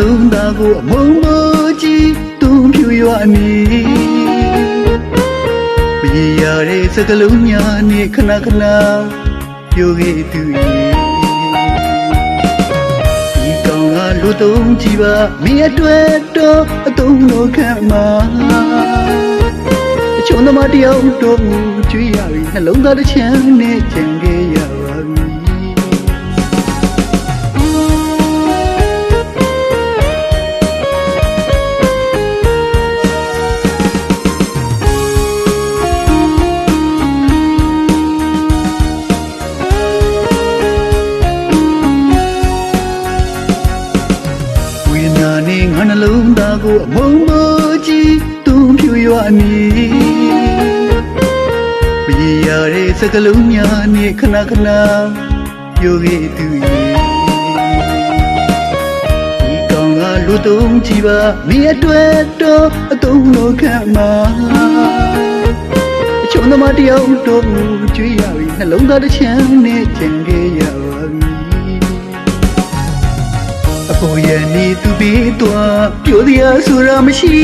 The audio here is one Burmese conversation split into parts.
နှလုံးသားကိုအမုံမကြီးသူ့ဖြူရွာနေမရေရတဲ့စကလုံးညာနဲ့ခဏခဏပြောခဲ့သူရဲ့ဒီကောင်ကလူတုံးကြည့်ပါမင်းအတွက်တော့အတုံးတော့ခံမှာအချုံသမားတယောက်တော့ကြွေးရပြီနှလုံးသားတစ်ချမ်းနဲ့ကြံခဲ့ရပါပြီ နဲ့ငါနှလုံးသားကိုအမုံမကြီးသူ့ဖြူရွာနေပရိယာတဲ့စကလုံးများနဲ့ခဏခဏပြောခဲ့သူရဲ့ဒီကောင်ကလူတုံးကြည့်ပါမင်းအတွက်တော့အတုံးလို့ခံမှာအချုံသမားတယောက်တော့ကြွေးရပြီနှလုံးသားတစ်ချမ်းနဲ့ကျန်ခဲ့ အပေါ်ရနေသူပြီးတော့ပြိုတရားဆိုတာမရှိ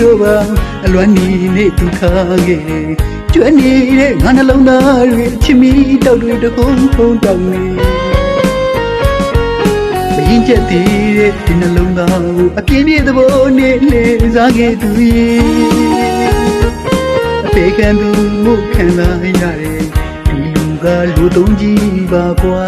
တော့ပါအလွမ်းနေနေသူခါခဲ့ကျွမ်းနေတဲ့ငါနှလုံးသားတွေအချစ်မီတောက်တွေတကုံးခုံတောက်နေမရင်ချက်တည်တဲ့ဒီနှလုံးသားကိုအပြင်းပြသဘောနဲ့လေစားခဲ့သူရဲ့အပေခံသူမှုခံလာရတယ်ဒီလူကလူသုံးကြီးပါကွာ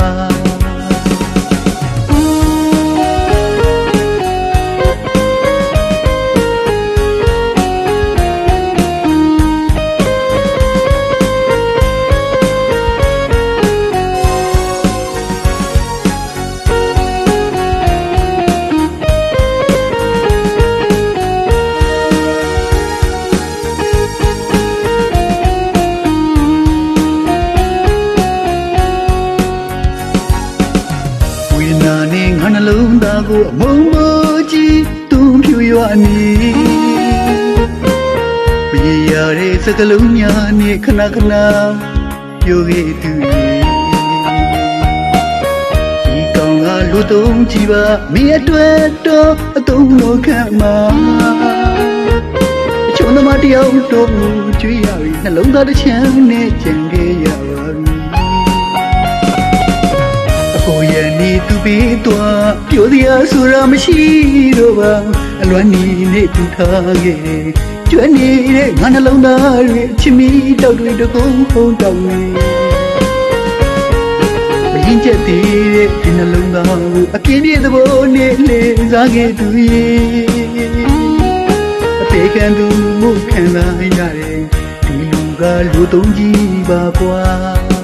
သားကိုအမုံမကြီးသူ့ဖြူရွာနေမရေရတဲ့စကလုံးများနဲ့ခဏခဏပြောခဲ့သူရဲ့ဒီကောင်ကလူတုံးကြည့်ပါမင်းအတွက်တော့အတုံးလို့ခံမှာအချုံသမားတယောက်တော့ကြွေးရပြီနှလုံးသားတစ်ချမ်းနဲ့ကြံခဲ့ရပါပြီအပေါ်ရနေသူပြီးတော့ ပြိုတရားဆိုတာမရှိတော့ပါအလွမ်းနေနေသူထားခဲ့ကျွမ်းနေတဲ့ငါနှလုံးသားတွေအချစ်မီတောက်တွေတကုံးခုံတောက်နေမရင်ချက်တည်တဲ့ဒီနှလုံးသားကိုအပြင်းပြသဘောနဲ့လေစားခဲ့သူရဲ့အပေခံသူမှုခံလာရတယ်ဒီလူကလူသုံးကြီးပါကွာ